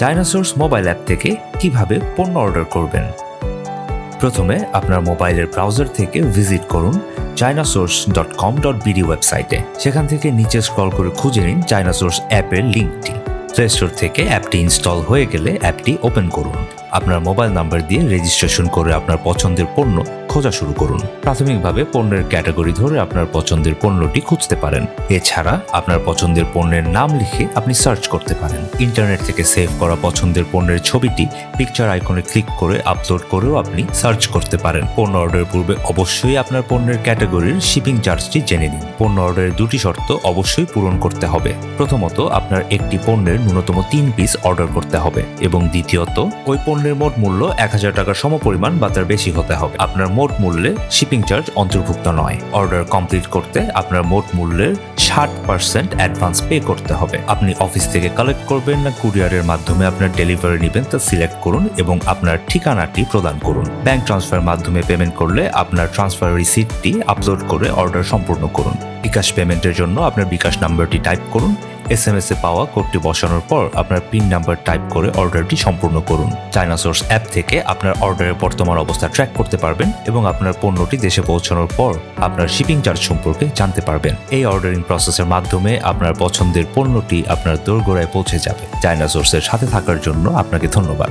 China source mobile app থেকে কীভাবে পণ্য অর্ডার করবেন? প্রথমে আপনার মোবাইলের ব্রাউজার থেকে ভিজিট করুন ChinaSource dot com dot BD ওয়েবসাইটে সেখান থেকে নিচে স্ক্রল করে খুঁজে নিন চায়না সোর্স অ্যাপের লিঙ্কটি প্লে স্টোর থেকে অ্যাপটি ইনস্টল হয়ে গেলে অ্যাপটি ওপেন করুন। আপনার মোবাইল নাম্বার দিয়ে রেজিস্ট্রেশন করে আপনার পছন্দের পণ্য খোঁজা শুরু করুন। প্রাথমিকভাবে পণ্যের ক্যাটাগরি ধরে আপনার পছন্দের পণ্যটি খুঁজতে পারেন। এছাড়া আপনার পছন্দের পণ্যের নাম লিখে আপনি সার্চ করতে পারেন। ইন্টারনেট থেকে সেভ করা পছন্দের পণ্যের ছবিটি পিকচার আইকনে ক্লিক করে আপলোড করেও আপনি সার্চ করতে পারেন। পণ্য অর্ডারের পূর্বে অবশ্যই আপনার পণ্যের ক্যাটাগরির শিপিং চার্জটি জেনে নিন। পণ্য অর্ডারের দুটি শর্ত অবশ্যই পূরণ করতে হবে। প্রথমত, আপনার একটি পণ্যের ন্যূনতম তিন পিস অর্ডার করতে হবে এবং দ্বিতীয়ত, ওই পণ্যের মোট মূল্য এক হাজার টাকার সমপরিমাণ বা তার বেশি হতে হবে। আপনার মোট মূল্যে শিপিং চার্জ অন্তর্ভুক্ত নয়। অর্ডার কমপ্লিট করতে আপনার মোট মূল্যের ষাট পার্সেন্ট অ্যাডভান্স পে করতে হবে। আপনি অফিস থেকে কালেক্ট করবেন না কুরিয়ারের মাধ্যমে আপনার ডেলিভারি নেবেন, তা সিলেক্ট করুন এবং আপনার ঠিকানাটি প্রদান করুন। ব্যাংক ট্রান্সফার মাধ্যমে পেমেন্ট করলে আপনার ট্রান্সফার রিসিপ্টটি আপলোড করে অর্ডার সম্পূর্ণ করুন। বিকাশ পেমেন্টের জন্য আপনার বিকাশ নাম্বারটি টাইপ করুন এস এম এস এ পাওয়া কোডটি বসানোর পর আপনার পিন নাম্বার টাইপ করে অর্ডারটি সম্পূর্ণ করুন। চায়না সোর্স অ্যাপ থেকে আপনার অর্ডারের বর্তমান অবস্থা ট্র্যাক করতে পারবেন এবং আপনার পণ্যটি দেশে পৌঁছানোর পর আপনার শিপিং চার্জ সম্পর্কে জানতে পারবেন। এই অর্ডারিং প্রসেসের মাধ্যমে আপনার পছন্দের পণ্যটি আপনার দোরগোড়ায় পৌঁছে যাবে। চায়না সোর্সের সাথে থাকার জন্য আপনাকে ধন্যবাদ।